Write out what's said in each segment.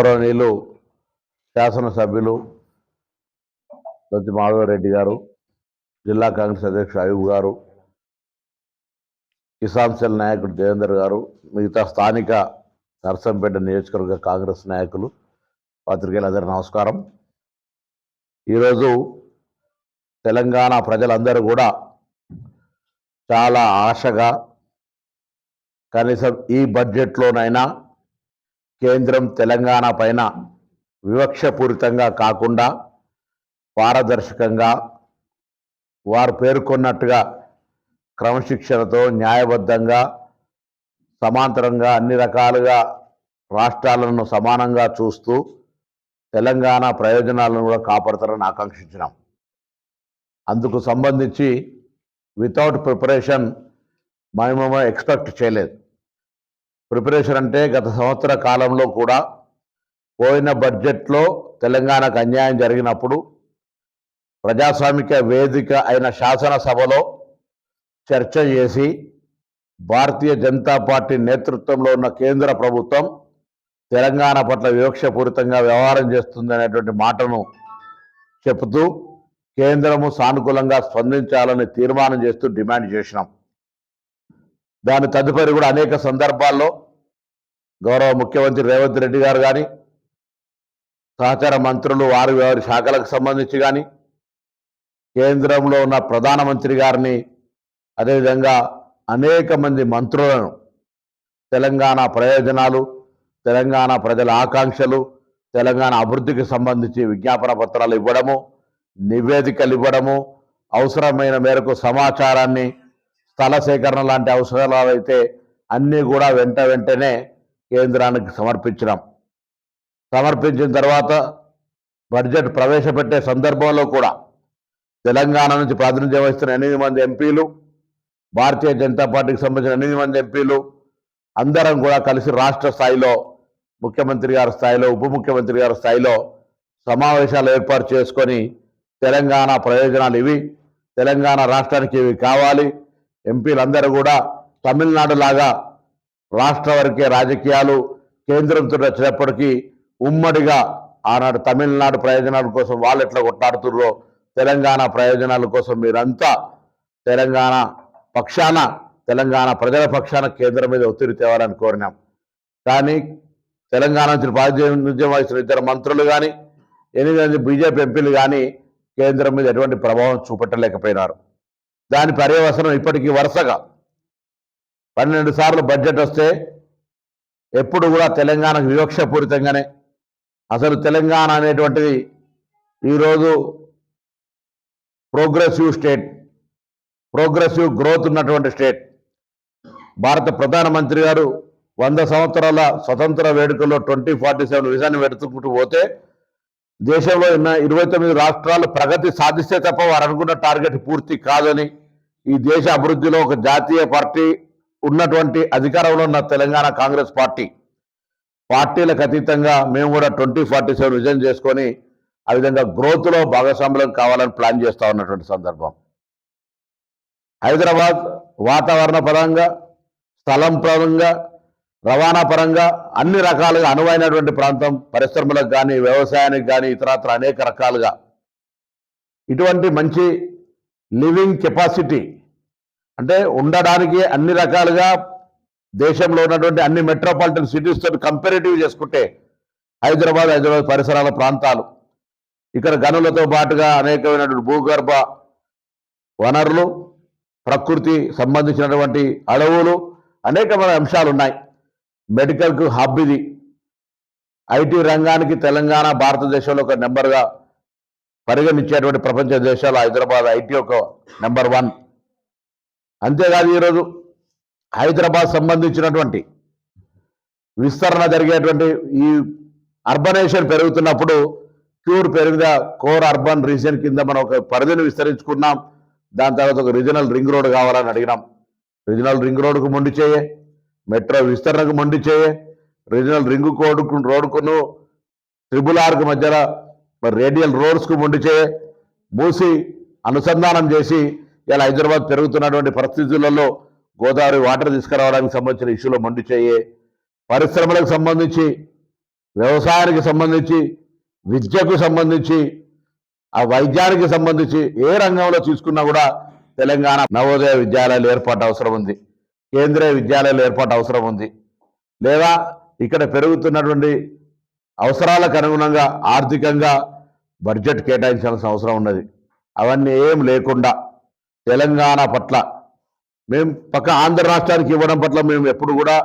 గౌరవనీయులు శాసనసభ్యులు దత్తి మాధవరెడ్డి గారు జిల్లా కాంగ్రెస్ అధ్యక్షుడు అయూబ్ గారు కిసాన్ సెల్ నాయకుడు దేవేందర్ గారు మిగతా స్థానిక నర్సంపేట నియోజకవర్గ కాంగ్రెస్ నాయకులు పాత్రికేయులందరూ నమస్కారం. ఈరోజు తెలంగాణ ప్రజలందరూ కూడా చాలా ఆశగా కనీసం ఈ బడ్జెట్లోనైనా కేంద్రం తెలంగాణ పైన వివక్షపూరితంగా కాకుండా పారదర్శకంగా వారు పేర్కొన్నట్టుగా క్రమశిక్షణతో న్యాయబద్ధంగా సమాంతరంగా అన్ని రకాలుగా రాష్ట్రాలను సమానంగా చూస్తూ తెలంగాణ ప్రయోజనాలను కూడా కాపాడతారని ఆకాంక్షించినాం. అందుకు సంబంధించి వితౌట్ ప్రిపరేషన్ మేము ఎక్స్పెక్ట్ చేయలేదు. ప్రిపరేషన్ అంటే గత సంవత్సర కాలంలో కూడా పోయిన బడ్జెట్లో తెలంగాణకు అన్యాయం జరిగినప్పుడు ప్రజాస్వామిక వేదిక అయిన శాసనసభలో చర్చ చేసి భారతీయ జనతా పార్టీ నేతృత్వంలో ఉన్న కేంద్ర ప్రభుత్వం తెలంగాణ పట్ల వివక్షపూరితంగా వ్యవహారం చేస్తుంది అనేటువంటి మాటను చెబుతూ కేంద్రము సానుకూలంగా స్పందించాలని తీర్మానం చేస్తూ డిమాండ్ చేసినాం. దాని తదుపరి కూడా అనేక సందర్భాల్లో గౌరవ ముఖ్యమంత్రి రేవంత్ రెడ్డి గారు కానీ సహచార మంత్రులు వారి వారి శాఖలకు సంబంధించి కానీ కేంద్రంలో ఉన్న ప్రధానమంత్రి గారిని అదేవిధంగా అనేక మంది మంత్రులను తెలంగాణ ప్రయోజనాలు తెలంగాణ ప్రజల ఆకాంక్షలు తెలంగాణ అభివృద్ధికి సంబంధించి విజ్ఞాపన పత్రాలు ఇవ్వడము నివేదికలు ఇవ్వడము అవసరమైన మేరకు సమాచారాన్ని స్థల సేకరణ లాంటి అవసరాలు అయితే అన్నీ కూడా వెంట వెంటనే కేంద్రానికి సమర్పించినాం. సమర్పించిన తర్వాత బడ్జెట్ ప్రవేశపెట్టే సందర్భంలో కూడా తెలంగాణ నుంచి ప్రాతినిధ్యం వహిస్తున్న ఎనిమిది మంది ఎంపీలు భారతీయ జనతా పార్టీకి సంబంధించిన ఎనిమిది మంది ఎంపీలు అందరం కూడా కలిసి రాష్ట్ర స్థాయిలో ముఖ్యమంత్రి గారి స్థాయిలో ఉప ముఖ్యమంత్రి గారి స్థాయిలో సమావేశాలు ఏర్పాటు చేసుకొని తెలంగాణ ప్రయోజనాలు ఇవి తెలంగాణ రాష్ట్రానికి ఇవి కావాలి. ఎంపీలందరూ కూడా తమిళనాడు లాగా రాష్ట్ర వరకే రాజకీయాలు కేంద్రంతో వచ్చినప్పటికీ ఉమ్మడిగా ఆనాడు తమిళనాడు ప్రయోజనాల కోసం వాళ్ళు ఎట్లా కొట్లాడుతుర్రో తెలంగాణ ప్రయోజనాల కోసం మీరంతా తెలంగాణ పక్షాన తెలంగాణ ప్రజల పక్షాన కేంద్రం మీద ఒత్తిడి తేవాలని కోరినాం. కానీ తెలంగాణ నుంచి ప్రాతినిధ్యం వహిస్తున్న ఇద్దరు మంత్రులు కానీ ఎనిమిది మంది బీజేపీ ఎంపీలు కానీ కేంద్రం మీద ఎటువంటి ప్రభావం చూపెట్టలేకపోయినారు. దాని పర్యవసనం ఇప్పటికీ వరుసగా. పన్నెండు సార్లు బడ్జెట్ వస్తే ఎప్పుడు కూడా తెలంగాణకు వివక్షపూరితంగానే. అసలు తెలంగాణ అనేటువంటిది ఈరోజు ప్రోగ్రెసివ్ స్టేట్ ప్రోగ్రెసివ్ గ్రోత్ ఉన్నటువంటి స్టేట్. భారత ప్రధానమంత్రి గారు వంద సంవత్సరాల స్వతంత్ర వేడుకల్లో ట్వంటీ ఫార్టీ సెవెన్ విజయాన్ని పెడుతుకుంటూ పోతే దేశంలో ఉన్న ఇరవై తొమ్మిది రాష్ట్రాలు ప్రగతి సాధిస్తే తప్ప వారు అనుకున్న టార్గెట్ పూర్తి కాదని ఈ దేశ అభివృద్ధిలో ఒక జాతీయ పార్టీ ఉన్నటువంటి అధికారంలో ఉన్న తెలంగాణ కాంగ్రెస్ పార్టీ. పార్టీలకు అతీతంగా మేము కూడా ట్వంటీ ఫార్టీ సెవెన్ విజన్ చేసుకొని ఆ విధంగా గ్రోత్లో భాగస్వామ్యం కావాలని ప్లాన్ చేస్తూ ఉన్నటువంటి సందర్భం. హైదరాబాద్ వాతావరణ పరంగా స్థలం పరంగా రవాణా పరంగా అన్ని రకాలుగా అనువైనటువంటి ప్రాంతం పరిశ్రమలకు కానీ వ్యవసాయానికి కానీ ఇతరత్ర అనేక రకాలుగా ఇటువంటి మంచి లివింగ్ కెపాసిటీ. అంటే ఉండడానికి అన్ని రకాలుగా దేశంలో ఉన్నటువంటి అన్ని మెట్రోపాలిటన్ సిటీస్తో కంపారిటివ్ చేసుకుంటే హైదరాబాద్ హైదరాబాద్ పరిసరాల ప్రాంతాలు. ఇక్కడ గనులతో పాటుగా అనేకమైనటువంటి భూగర్భ వనరులు ప్రకృతి సంబంధించినటువంటి అడవులు అనేకమైన అంశాలు ఉన్నాయి మెడికల్కు హబ్ ఇది. ఐటీ రంగానికి తెలంగాణ భారతదేశంలో ఒక నెంబర్గా పరిగణించేటువంటి ప్రపంచ దేశాలు హైదరాబాద్ ఐటీ ఒక నెంబర్ వన్. అంతేకాదు ఈరోజు హైదరాబాద్ సంబంధించినటువంటి విస్తరణ జరిగేటువంటి ఈ అర్బనైజేషన్ పెరుగుతున్నప్పుడు క్యూర్ పెరిగిన కోర్ అర్బన్ రీజన్ కింద మనం ఒక పరిధిని విస్తరించుకున్నాం. దాని తర్వాత ఒక రీజనల్ రింగ్ రోడ్ కావాలని అడిగినాం. రీజనల్ రింగ్ రోడ్కు మొండి చేయే మెట్రో విస్తరణకు మొండి చేయే రీజనల్ రింగ్ కోడ్కు రోడ్కును ట్రిబుల్ ఆర్కు మధ్యలో మరి రేడియల్ రోడ్స్కు ముండిచే మూసి అనుసంధానం చేసి ఇలా హైదరాబాద్ పెరుగుతున్నటువంటి పరిస్థితులలో గోదావరి వాటర్ తీసుకురావడానికి సంబంధించిన ఇష్యూలో మండి చేయే పరిశ్రమలకు సంబంధించి వ్యవసాయానికి సంబంధించి విద్యకు సంబంధించి ఆ వైద్యానికి సంబంధించి ఏ రంగంలో తీసుకున్నా కూడా తెలంగాణ నవోదయ విద్యాలయాలు ఏర్పాటు అవసరం ఉంది. కేంద్రీయ విద్యాలయాలు ఏర్పాటు అవసరం ఉంది. లేదా ఇక్కడ పెరుగుతున్నటువంటి అవసరాలకు అనుగుణంగా ఆర్థికంగా బడ్జెట్ కేటాయించాల్సిన అవసరం ఉన్నది. అవన్నీ ఏం లేకుండా తెలంగాణ పట్ల మేము పక్క ఆంధ్ర రాష్ట్రానికి ఇవ్వడం పట్ల మేము ఎప్పుడు కూడా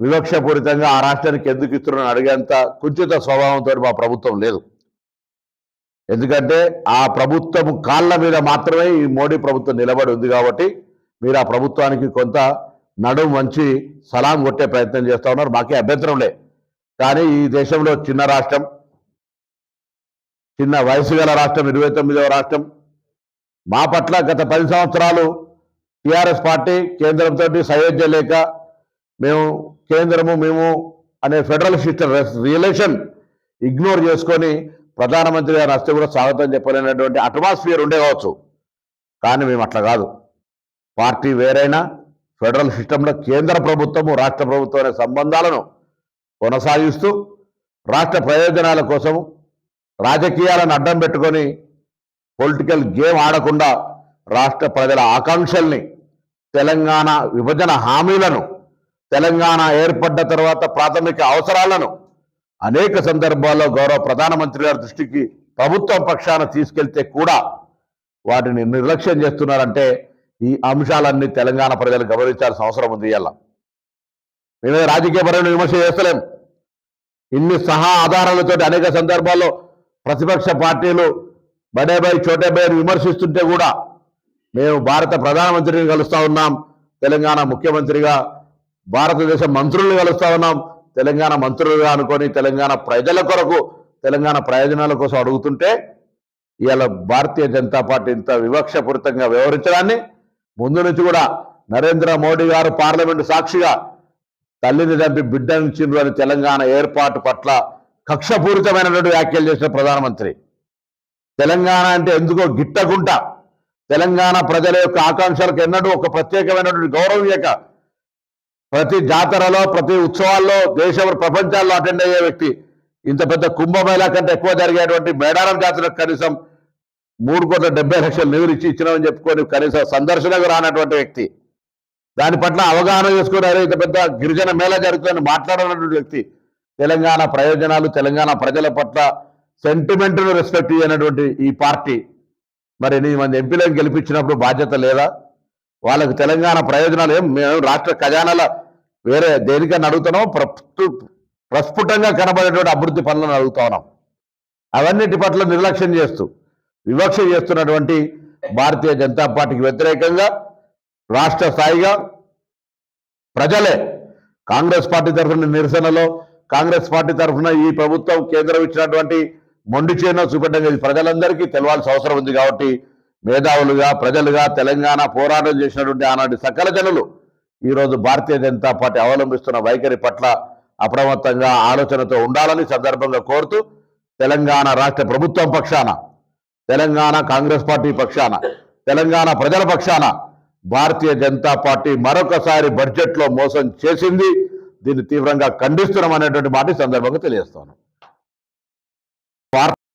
వివక్షపూరితంగా ఆ రాష్ట్రానికి ఎందుకు ఇస్తున్నారని అడిగేంత కుంచిత స్వభావంతో మా ప్రభుత్వం లేదు. ఎందుకంటే ఆ ప్రభుత్వం కాళ్ళ మీద మాత్రమే ఈ మోడీ ప్రభుత్వం నిలబడి ఉంది కాబట్టి మీరు ఆ ప్రభుత్వానికి కొంత నడుము వంచి సలాం కొట్టే ప్రయత్నం చేస్తూ ఉన్నారు. మాకే అభ్యంతరం లే కానీ ఈ దేశంలో చిన్న రాష్ట్రం చిన్న వయసు గల రాష్ట్రం ఇరవై తొమ్మిదవ రాష్ట్రం మా పట్ల గత పది సంవత్సరాలు టీఆర్ఎస్ పార్టీ కేంద్రంతో సయోధ్య లేక మేము కేంద్రము మేము అనే ఫెడరల్ సిస్టమ్ రిలేషన్ ఇగ్నోర్ చేసుకొని ప్రధానమంత్రి గారు వస్తే కూడా స్వాగతం చెప్పలేనటువంటి అట్మాస్ఫియర్ ఉండే కావచ్చు. కానీ మేము అట్లా కాదు. పార్టీ వేరైనా ఫెడరల్ సిస్టంలో కేంద్ర ప్రభుత్వము రాష్ట్ర ప్రభుత్వం అనే సంబంధాలను కొనసాగిస్తూ రాష్ట్ర ప్రయోజనాల కోసం రాజకీయాలను అడ్డం పెట్టుకొని పొలిటికల్ గేమ్ ఆడకుండా రాష్ట్ర ప్రజల ఆకాంక్షల్ని తెలంగాణ విభజన హామీలను తెలంగాణ ఏర్పడ్డ తర్వాత ప్రాథమిక అవసరాలను అనేక సందర్భాల్లో గౌరవ ప్రధానమంత్రి గారి దృష్టికి ప్రభుత్వం పక్షాన తీసుకెళ్తే కూడా వాటిని నిర్లక్ష్యం చేస్తున్నారంటే ఈ అంశాలన్నీ తెలంగాణ ప్రజలు గమనించాల్సిన అవసరం ఉంది ఇలా మేమే రాజకీయపరమైన విమర్శ చేస్తలేం. ఇన్ని సహా ఆధారాలతో అనేక సందర్భాల్లో ప్రతిపక్ష పార్టీలు బడేబాయ్ చోటేబాయ్ అని విమర్శిస్తుంటే కూడా మేము భారత ప్రధానమంత్రిని కలుస్తా ఉన్నాం తెలంగాణ ముఖ్యమంత్రిగా భారతదేశ మంత్రుల్ని కలుస్తూ ఉన్నాం తెలంగాణ మంత్రులుగా అనుకొని తెలంగాణ ప్రజల కొరకు తెలంగాణ ప్రయోజనాల కోసం అడుగుతుంటే ఇవాళ భారతీయ జనతా పార్టీ ఇంత వివక్షపూరితంగా వ్యవహరించడాన్ని ముందు నుంచి కూడా నరేంద్ర మోడీ గారు పార్లమెంటు సాక్షిగా తల్లిని చంపి బిడ్డనిచ్చిండ్రు అని తెలంగాణ ఏర్పాటు పట్ల కక్షపూరితమైనటువంటి వ్యాఖ్యలు చేసిన ప్రధానమంత్రి. తెలంగాణ అంటే ఎందుకో గిట్టకుంట. తెలంగాణ ప్రజల యొక్క ఆకాంక్షలకు ఎన్నడూ ఒక ప్రత్యేకమైనటువంటి గౌరవం ఇయ్యక. ప్రతి జాతరలో ప్రతి ఉత్సవాల్లో దేశ ప్రపంచాల్లో అటెండ్ అయ్యే వ్యక్తి ఇంత పెద్ద కుంభమేళా కంటే ఎక్కువ జరిగేటువంటి మేడారం జాతరకు కనీసం మూడు కోట్ల డెబ్బై లక్షలు నిధులు ఇచ్చి ఇచ్చినామని చెప్పుకొని కనీసం సందర్శనకు రానటువంటి వ్యక్తి. దాని పట్ల అవగాహన చేసుకుని ఇంత పెద్ద గిరిజన మేళ జరుగుతుందని మాట్లాడనటువంటి వ్యక్తి. తెలంగాణ ప్రయోజనాలు తెలంగాణ ప్రజల పట్ల సెంటిమెంట్ను రెస్పెక్ట్ చేయనటువంటి ఈ పార్టీ. మరి ఎనిమిది మంది ఎంపీలను గెలిపించినప్పుడు బాధ్యత లేదా? వాళ్ళకి తెలంగాణ ప్రయోజనాలు ఏం? మేము రాష్ట్ర ఖజానాల వేరే దేనికన్నా అడుగుతున్నాం? ప్రస్తు- ప్రస్ఫుటంగా కనబడేటువంటి అభివృద్ధి పనులను అడుగుతా ఉన్నాం. అవన్నిటి పట్ల నిర్లక్ష్యం చేస్తూ వివక్ష చేస్తున్నటువంటి భారతీయ జనతా పార్టీకి వ్యతిరేకంగా రాష్ట్ర స్థాయిగా ప్రజలే కాంగ్రెస్ పార్టీ తరఫున నిరసనలో కాంగ్రెస్ పార్టీ తరఫున ఈ ప్రభుత్వం కేంద్రం ఇచ్చినటువంటి మొండి చేను చూపెట్టడం ఇది ప్రజలందరికీ తెలవాల్సిన అవసరం ఉంది కాబట్టి మేధావులుగా ప్రజలుగా తెలంగాణ పోరాటం చేసినటువంటి ఆనాటి సకల జనులు ఈరోజు భారతీయ జనతా పార్టీ అవలంబిస్తున్న వైఖరి పట్ల అప్రమత్తంగా ఆలోచనతో ఉండాలని సందర్భంగా కోరుతూ తెలంగాణ రాష్ట్ర ప్రభుత్వం పక్షాన తెలంగాణ కాంగ్రెస్ పార్టీ పక్షాన తెలంగాణ ప్రజల పక్షాన భారతీయ జనతా పార్టీ మరొకసారి బడ్జెట్లో మోసం చేసింది. దీన్ని తీవ్రంగా ఖండిస్తున్నాం అనేటువంటి మాట సందర్భంగా తెలియజేస్తాను.